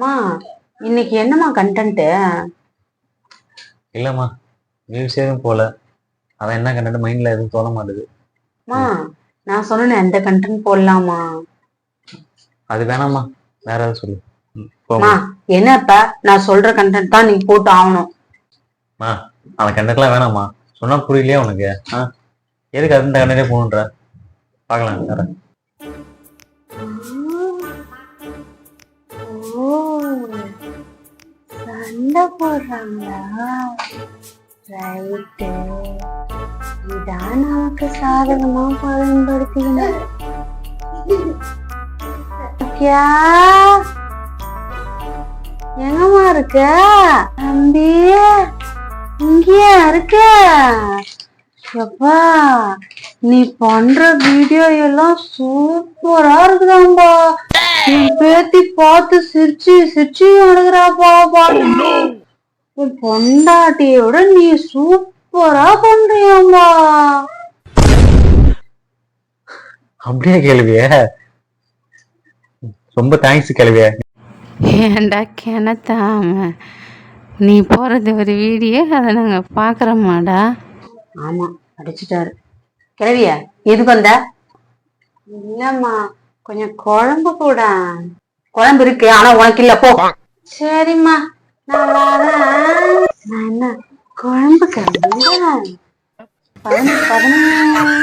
மா இன்னைக்கு என்னம்மா கண்டென்ட் இல்லைம்மா வியூஸ் எதுவும் போல. அதான் என்ன கண்டென்ட் மைண்டில் எதுவும் தோண மாட்டுது. மா நான் சொன்னேன் எந்த கண்டென்ட் போடலாமா? அது வேணாம்மா வேற ஏதாவது சொல்லு. ம், மா என்னப்ப நான் சொல்ற கண்டென்ட் தான் நீ போட்டு ஆகணும். மா அந்த கண்டென்ட்லாம் வேணாம்மா. சொன்னா புரியலையா உனக்கு? ஆ? எதுக்கு அந்த கண்டென்ட்டே போகணுன்ற? பார்க்கலாம் வேற. சண்டை போடுறாங்களா ரைட்டு இதான் நமக்கு சாதகமா பயன்படுத்திக்கணும் ஓகேயா? எங்கம்மா இருக்க? தம்பி இங்கேயா இருக்க? எப்பா நீ பண்ற வீடியோ எல்லாம் சூப்பரா இருக்குதாம்பா. என் பேத்தி பார்த்து சிரிச்சு சிரிச்சு அழுகுறாப்பா பாட்டு உன் பொண்டாட்டியோட நீ சூப்பரா பண்றியாம்பா அப்படியே கேள்வியே? ரொம்ப தேங்க்ஸ் கேள்வியே. ஏன்டா கிணத்தாம நீ போகிறது ஒரு வீடியோ அதை நாங்கள் பார்க்குறோமாடா? ஆமா அடிச்சிட்டாரு. கிளவிய எது வந்த? இல்லம்மா கொஞ்சம் குழம்பு கூட குழம்பு இருக்கு ஆனா உனக்கு இல்ல போ. சரிம்மா. நான் என்ன குழம்பு கிளம்பு பதினஞ்சு பதினஞ்சு